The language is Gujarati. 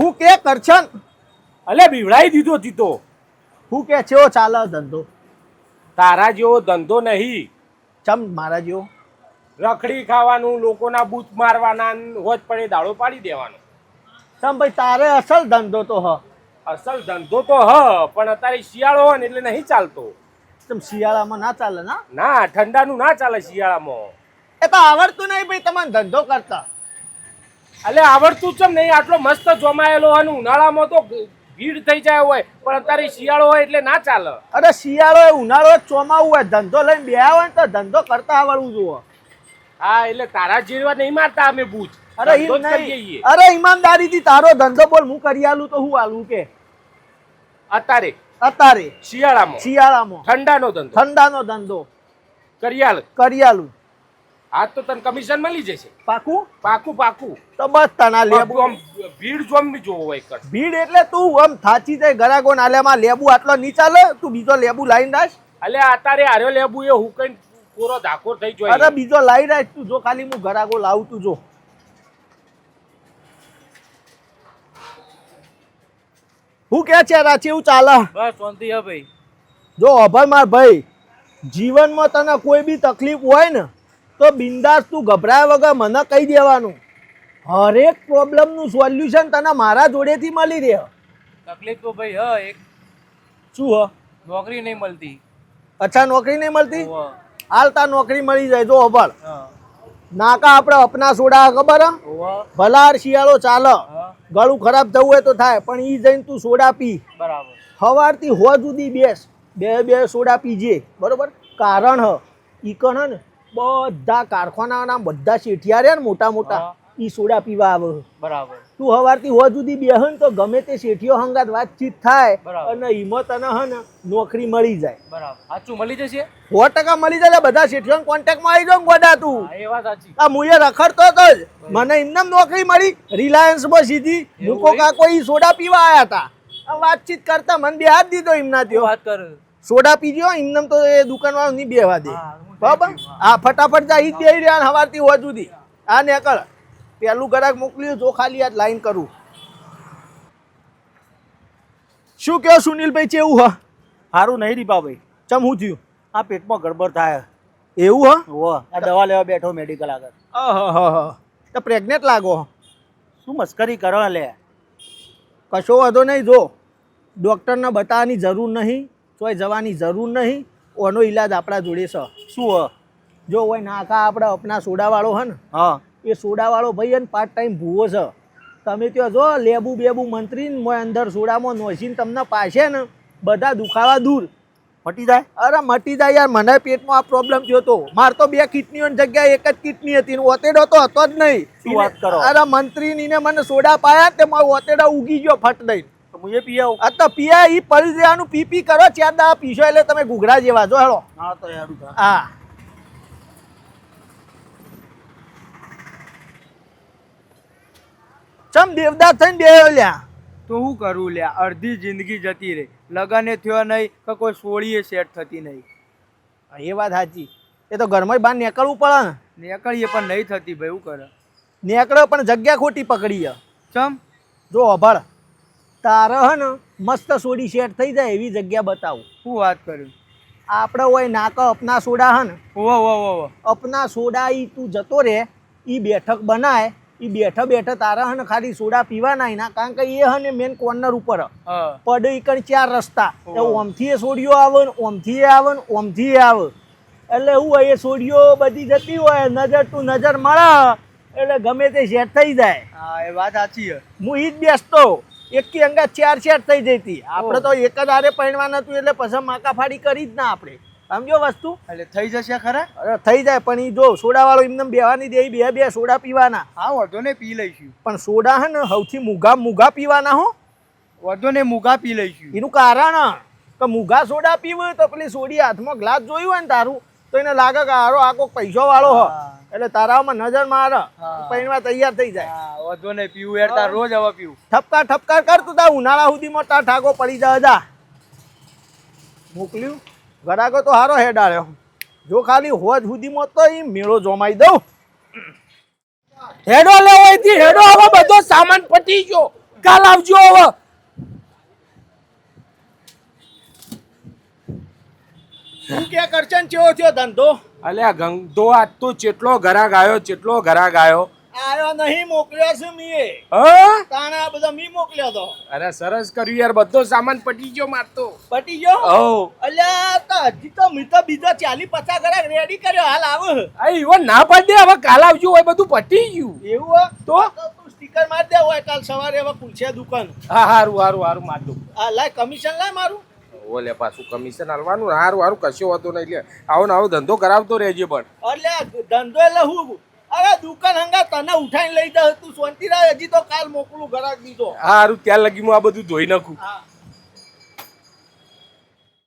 હું કે કરશન અલે બીવડાઈ દીધો જીતો. હું કે છે ચાલે ધંધો. તારા જેવો ધંધો નહીં. ચમ મારા જેવો? રખડી ખાવાનું લોકોના બૂથ મારવાના હોજ પડે દાડો પાડી દેવાનો. ચમ ભાઈ તારે અસલ ધંધો તો હ. અસલ ધંધો તો હ પણ અત્યારે શિયાળો હોય ને એટલે નહીં ચાલતો. તમ શિયાળામાં ના ચાલે ના? ના ઠંડાનું ના ચાલે શિયાળામાં. એ તો આવડતું નહીં ભાઈ તમને ધંધો કરતા. એટલે આવડતું છે નહીં આટલો મસ્ત જમાયેલો અને ઉનાળામાં તો ભીડ થઈ જાય હોય પણ અત્યારે શિયાળો હોય એટલે ના ચાલે. અરે શિયાળો હોય ઉનાળો હોય ચોમાવું હોય ધંધો લઈને બે હોય ને તો ધંધો કરતા આવડવું જુઓ. હા એટલે તારા જેવા નહીં મારતા અમે ભૂજ અરે અરે ઈમાનદારી ઈમાનદારીથી તારો ધંધો બોલ હું કરી આલું તો હું આલું કે? અત્યારે. અત્યારે. શિયાળામાં. શિયાળામાં. ઠંડાનો ધંધો. ઠંડાનો ધંધો. કરિયાલ કરી આલું. આજ તો તને કમિશન મળી જશે. પાકું? પાકું પાકું. તો બસ તના લેબુ આમ ભીડ જોમ જોવો હોય કર ભીડ એટલે તું આમ થાચી જાય ગરાગો નાल्याમાં લેબુ આટલો નહીં ચાલે તું બીજો લેબુ લાઈન રાખ. એટલે અત્યારે આર્યો લેબુ એ હુકઈન પૂરો ધાકોર થઈ અરે બીજો લાઈ રાખ તું જો ખાલી હું ગરાગો લાવું તું જો. હું કે છે રાચી એવું ચાલે? બસ શાંતિ હે ભાઈ. જો અભય માર ભાઈ જીવનમાં તને કોઈ બી તકલીફ હોય ને તો બિંદાસ તું ગભરાયા વગર મને કહી દેવાનું. હરેક પ્રોબ્લેમનું સોલ્યુશન તને મારા જોડેથી મળી રહે. તકલીફ તો ભાઈ હ એક શું હ? નોકરી નહીં મળતી. અચ્છા નોકરી નહીં મળતી? હોવે. હાલ તા નોકરી મળી જાય જો અભળ. નાકા આપણે અપના સોડા ખબર હ? ભલાર શિયાળો ચાલે. ગળું ખરાબ થવું હોય તો થાય પણ ઈ જઈને તું સોડા પી. બરાબર. સવારથી હો સુધી બેસ. બે બે સોડા પીજે. બરોબર? કારણ હ. ઈ કણ હે ને? બધા કારખાનાના બધા શેઠિયા રહ્યા ને મોટા મોટા. ઈ સોડા પીવા આવે. બરાબર. તું હવારથી હો સુધી બેહન તો ગમે તે શેઠિયો હંગાત વાતચીત થાય અને હિંમત અને હે ને નોકરી મળી જાય. બરાબર. સાચું મળી જશે? સો ટકા મળી જાય બધા શેઠિયો કોન્ટેક્ટમાં આવી જાવ ગોડા તું. એ વાત સાચી. આ મુએ રખડતો તો જ. મને એમને નોકરી મળી રિલાયન્સમાં સીધી મૂકો કાકો ઈ સોડા પીવા આવ્યા હતા વાતચીત કરતા મને બે હાથ દીધો એમના ત્યો. વાત કર? સોડા પીજો એમને તો એ દુકાન વાળો નહીં બેવા દે. બરાબર? આ હા ફટાફટ જા ઈ જ રહ્યા હવારથી હોવા સુધી. આ નેકળ. પેલું ગ્રાહક મોકલ્યું જો ખાલી આજ લાઈન કરું. શું કહો સુનિલભાઈ ચેવું હ? સારું નહીં રીપાભાઈ ચમ હું થયું? આ પેટમાં ગડબડ થાય. એવું હ? વો આ દવા લેવા બેઠો મેડિકલ આગળ. અહહ. તો પ્રેગ્નેટ લાગો શું મસ્કરી કરો લે? કશો વાંધો નહીં જો. ડૉક્ટરને બતાવવાની જરૂર નહીં તોય જવાની જરૂર નહીં. ઓનો ઈલાજ આપણા જોડે છે. શું હ જો હોય નાકા આપણે અપના સોડાવાળો હે ને હા. એ સોડાવાળો ભાઈ હે ને પાર્ટ ટાઈમ ભૂવો છે. તમે ત્યાં જો લેબુ બેબુ મંત્રી ને અંદર સોડામાં નોસીને તમને પાસે ને બધા દુખાવા દૂર. મટી જાય? અરે મટી જાય યાર મને પેટમાં આ પ્રોબ્લેમ થયો હતો માર તો બે કિડનીઓની જગ્યાએ એક જ કિડની હતી ને ઓતેડો તો હતો જ નહીં. શું વાત કરો? અરે મંત્રી ને મને સોડા પાયા તે મારો ઓતેડા ઉગી ગયો ફટ દઈને. હું એ પી આવું. આ તો પીયા ઈ પડી જવાનું પી પી કરો ચાર દા પીશો એટલે તમે ઘૂઘરા જેવા જો હેડો હા તો યાર હા. ચમ દેવદાસ થઈને બે લ્યા? તો હું કરું લ્યા? અડધી જિંદગી જતી રહી. લગને થયો નહીં કે કોઈ સોળીએ સેટ થતી નહીં. એ વાત સાચી. એ તો ઘરમાં બહાર નીકળવું પડે ને. નીકળીએ પણ નહીં થતી ભાઈ હું કરે? નીકળો પણ જગ્યા ખોટી પકડી ચમ? જો અભળ. તારે હે ને મસ્ત સોડી સેટ થઈ જાય એવી જગ્યા બતાવું. શું વાત કર્યું આપણે હોય નાકા અપના સોડા હે ને અપના સોડા ઈ તું જતો રે ઈ બેઠક બનાય ઈ બેઠા બેઠા તારા હે ને ખાલી સોડા પીવાના એના કારણ કે એ હે ને મેન કોર્નર ઉપર. પડ હા. પડે ઈ કણ ચાર રસ્તા. ઓમથી એ સોડીઓ આવે ને ઓમથી એ આવે ને ઓમથી એ આવે. એટલે હું હોય એ સોડીઓ બધી જતી હોય નજર તું નજર મળે એટલે ગમે તે સેટ થઈ જાય. હા એ વાત સાચી હું ઈ જ બેસતો. એકી અંગા ચાર ચાર થઈ જતી આપણે તો એક જ આરે પહેણવા હતું એટલે પછી માકા ફાડી કરી જ ના આપણે. સમજો વસ્તુ? એટલે થઈ જશે ખરા? અરે થઈ જાય પણ એ જો સોડા વાળો એમને બેવાની દે બે બે સોડા પીવાના. હા વધો ને પી લઈશું. પણ સોડા હે ને સૌથી મૂઘા મૂઘા પીવાના હો. વધો ને મૂગા પી લઈશું. એનું કારણ કે મૂગા સોડા પીવું તો પેલી સોડી હાથમાં ગ્લાસ જોયું હોય ને તારું તો એને લાગે કે આરો આ કોક પૈસો વાળો હોય હા. એટલે તારામાં નજર માર. પૈણવા તૈયાર થઈ જાય. વધુ વધો ને પીવું યાર તાર રોજ હવે પીવું. ઠપકાર ઠપકાર કરતું તા ઉનાળા સુધીમાં તાર ઠાકો પડી જાય જા. મોકલ્યું? ગરાકો તો હારો હેડાડ્યો જો ખાલી હોજ સુધીમાં તો એ મેળો જોમાઈ દઉં. હેડો લેવો અહીંથી હેડો હવે બધો સામાન પટી ગયો. કાલ આવજો હવે. તું કે કરચન ચેવો થયો ધંધો? અલ્યા ગંધો આજ તો ચેટલો ઘરાક આવ્યો ચેટલો ઘરાક આવ્યો. આયો નહીં મોકલ્યો છે મીએ. હ? તાણા બધા મી મોકલ્યો તો. અરે સરસ કર્યું યાર બધો સામાન પટી ગયો મારતો પટી ગયો? ઓ અલ્યા તો હજી તો મી તો બીજો ચાલી પચાસ ગ્રાક રેડી કર્યો હાલ આવ. આ ઈવો ના પાડી હવે કાલ આવજો હોય બધું પટી ગયું. એવું હો? તો? તો સ્ટીકર માર દે હોય કાલ સવારે હવે ખુલશે દુકાન. હા હારું હારું હારું માર દઉં. આ લાય કમિશન લાય મારું. ઓલે પાછું કમિશન આલવાનું હારું હારું કશો હતો નહીં. લે આવો ને આવો ધંધો કરાવતો રહેજે પણ. એટલે ધંધો એટલે હું અરે દુકાન હંગા તને ઉઠાઈને લઈ જા તું. શાંતિ રાખ હજી તો કાલ મોકલું ઘરાક દીધો હારું ત્યાં લગી હું આ બધું ધોઈ નાખું. હા.